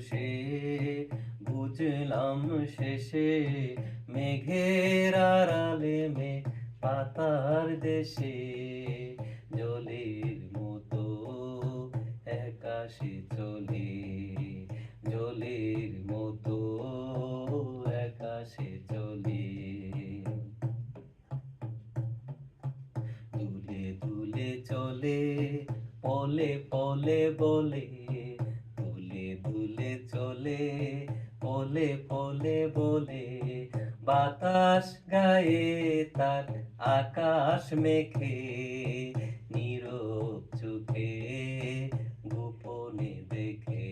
সে, বুঝলাম শেষে মেঘের আড়ালে মে পাতার দেশে, জলের মতো একাশে চলে, জলের মতো একাশে চলে। দুলে দুলে চলে, পলে পলে বলে চলে পলে পলে বলে বাতাস গায়ে তার আকাশ মেখে, নীরব চোখে গোপনে দেখে,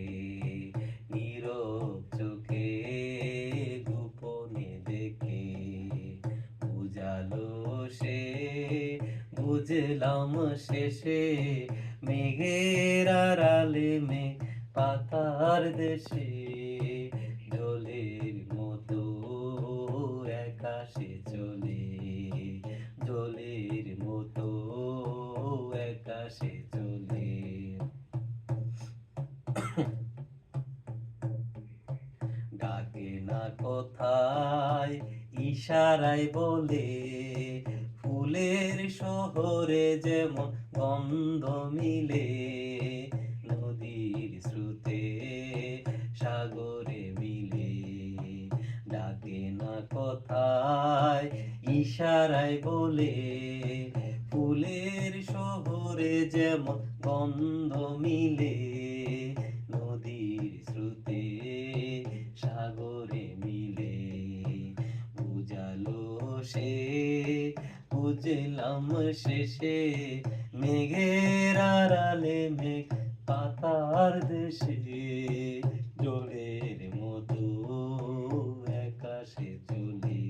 নীরব চোখে গোপনে দেখে। বুঝালো সে, বুঝলাম শেষে, মেঘের আড়ালে মে পাতার দেশে জলের মতো একাশে চলে, জলের মতো একাশে চলে। ডাকে না কথায়, ইশারায় বলে, ফুলের শহরে যেমন গন্ধ মিলে নদীর স্রোতে সাগরে মিলে ডাকে না কথায়, ইশারায় বলে, ফুলের শহরে যেমন গন্ধ মিলে নদীর স্রোতে সাগরে মিলে, বুঝালো সে বুঝলাম শেষে মেঘের আড়ালে মেঘ পাতার দেশে। জলের মতো একাশে চলে।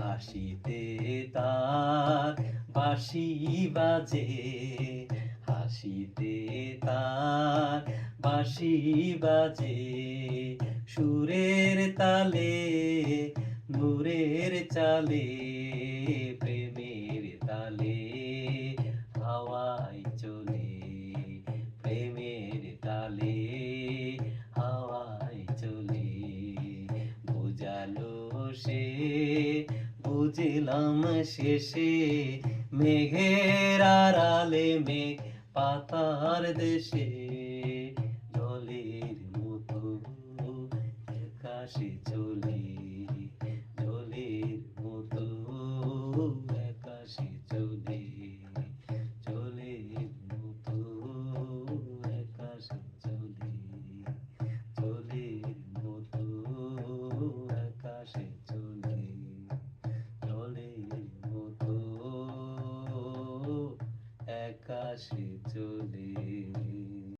হাসিতে তার বাঁশি বাজে, হাসিতে তার বাঁশি বাজে। সুরের তালে নূরের চালে, প্রেমের তালে হাওয়ায় চলে, প্রেমের তালে হাওয়ায় চলে। বুঝালো সে, বুঝলাম শেষে, মেঘের আড়ালে মেঘ পাতার দেশে জলের মতো আকাশে চলে। জলের মতো আকাশে